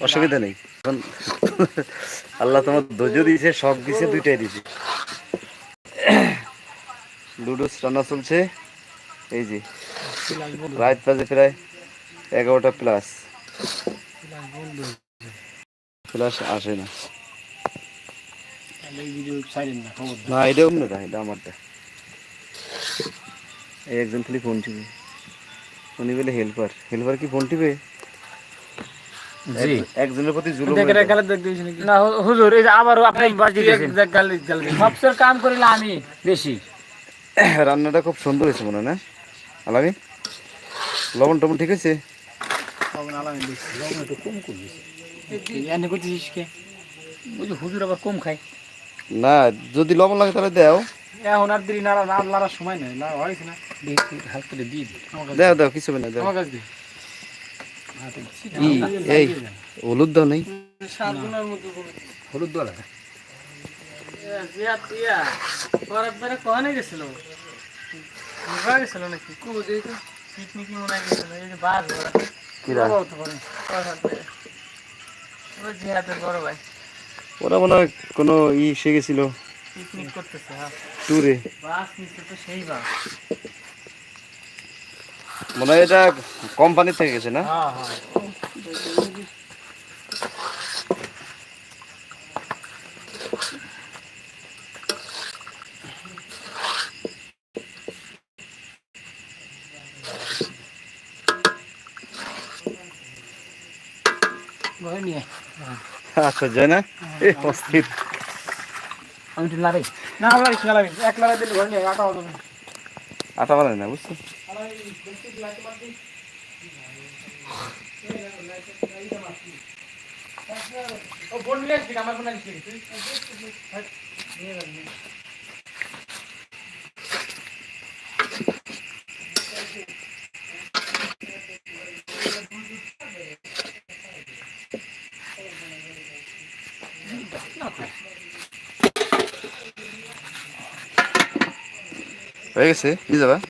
অসুবিধা নেই। এখন আল্লাহ তোমার ধৈর্য দিয়েছে, সব দিয়েছে দুইটাই দিয়েছে। লুডোস রান্না চলছে। এই যে রাত বাজে প্রায় এগারোটা প্লাস প্লাস আসে না। না, এটা না, এটা আমারটা। এই একজন খালি ফোন টিপে। উনি বলে হেল্পার হেল্পার কি ফোন টিপে? জি। একজনের প্রতি জুলুম দেখে যায়। গালে দেখ দিয়েছি নাকি? না হুজুর এই যে আবারও আপনি বাজি দিয়েছেন। দেখ গালে গালে সবচেয়ে কাম করিলে আমি বেশি। রান্নাটা খুব সুন্দর হয়েছে মনে না? আলামি লবণ টবণ ঠিক আছে? তখন আলামে লবণ একটু কম করবি এনে করতেছিস কে? ওই হুজুর আবার কম খায়। না যদি লবণ লাগে তাহলে দাও। এখন আর দিলি লাড়ার সময় নেই। না হয়েছে না। দেখি করে দিয়ে দিই আমার কাছে দাও দাও কিছু না দাও। আমার কাছে এই হলুদ দাও নেই। হলুদ ভাই ওরা মনে হয় কোনো ই সে গেছিল। পিকনিক করতেছে হ্যাঁ। ট্যুরে। বাস নিচ্ছে তো সেই বাস। মনে হয় এটা কোম্পানি থেকে গেছে না? হ্যাঁ হ্যাঁ। আচ্ছা যায় না এ অস্থির আমি একটু লাড়াই না লাগাইস এক লাগা দিলে ঘরে নিয়ে আটা হবে আটা বানায় না বুঝছ? ও বোন নিয়ে আসবি আমার ফোন আসবি তুই হয়ে গেছে কি যাবা